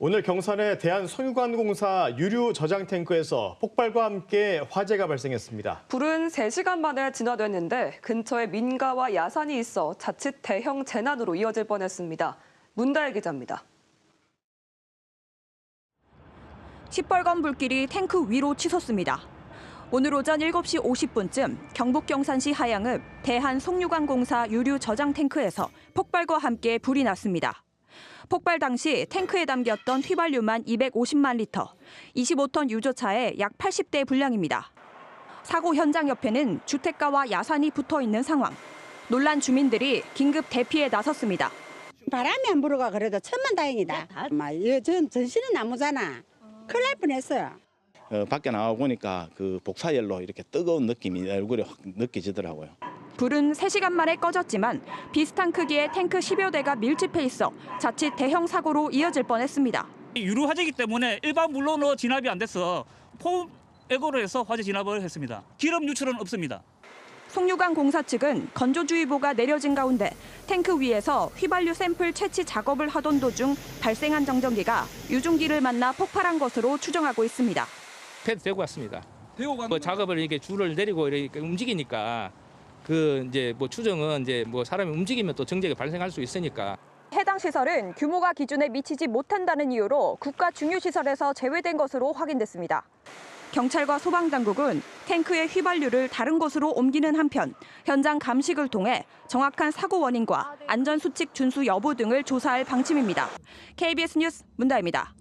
오늘 경산의 대한송유관공사 유류 저장 탱크에서 폭발과 함께 화재가 발생했습니다. 불은 3시간 만에 진화됐는데 근처에 민가와 야산이 있어 자칫 대형 재난으로 이어질 뻔했습니다. 문다혜 기자입니다. 시뻘건 불길이 탱크 위로 치솟습니다. 오늘 오전 7시 50분쯤 경북 경산시 하양읍 대한송유관공사 유류 저장 탱크에서 폭발과 함께 불이 났습니다. 폭발 당시 탱크에 담겼던 휘발유만 250만 리터, 25톤 유조차에 약 80대 분량입니다. 사고 현장 옆에는 주택가와 야산이 붙어 있는 상황. 놀란 주민들이 긴급 대피에 나섰습니다. 바람이 안 불어가 그래도 천만 다행이다. 막, 이거 전 전신은 나무잖아. 큰일 날 뻔했어요. 어, 밖에 나와 보니까 그 복사열로 이렇게 뜨거운 느낌이 내 얼굴에 확 느껴지더라고요. 불은 3시간 만에 꺼졌지만 비슷한 크기의 탱크 10여 대가 밀집해 있어 자칫 대형 사고로 이어질 뻔했습니다. 유류 화재이기 때문에 일반 물로는 진압이 안 돼서 폼 에고로 해서 화재 진압을 했습니다. 기름 유출은 없습니다. 송유관 공사 측은 건조주의보가 내려진 가운데 탱크 위에서 휘발유 샘플 채취 작업을 하던 도중 발생한 정전기가 유증기를 만나 폭발한 것으로 추정하고 있습니다. 패드 대고 왔습니다. 뭐 작업을 이렇게 줄을 내리고 이렇게 움직이니까 그 이제 뭐 추정은 이제 뭐 사람이 움직이면 또 정적이 발생할 수 있으니까 해당 시설은 규모가 기준에 미치지 못한다는 이유로 국가 중요시설에서 제외된 것으로 확인됐습니다. 경찰과 소방당국은 탱크의 휘발유를 다른 곳으로 옮기는 한편 현장 감식을 통해 정확한 사고 원인과 안전수칙 준수 여부 등을 조사할 방침입니다. KBS 뉴스 문다입니다.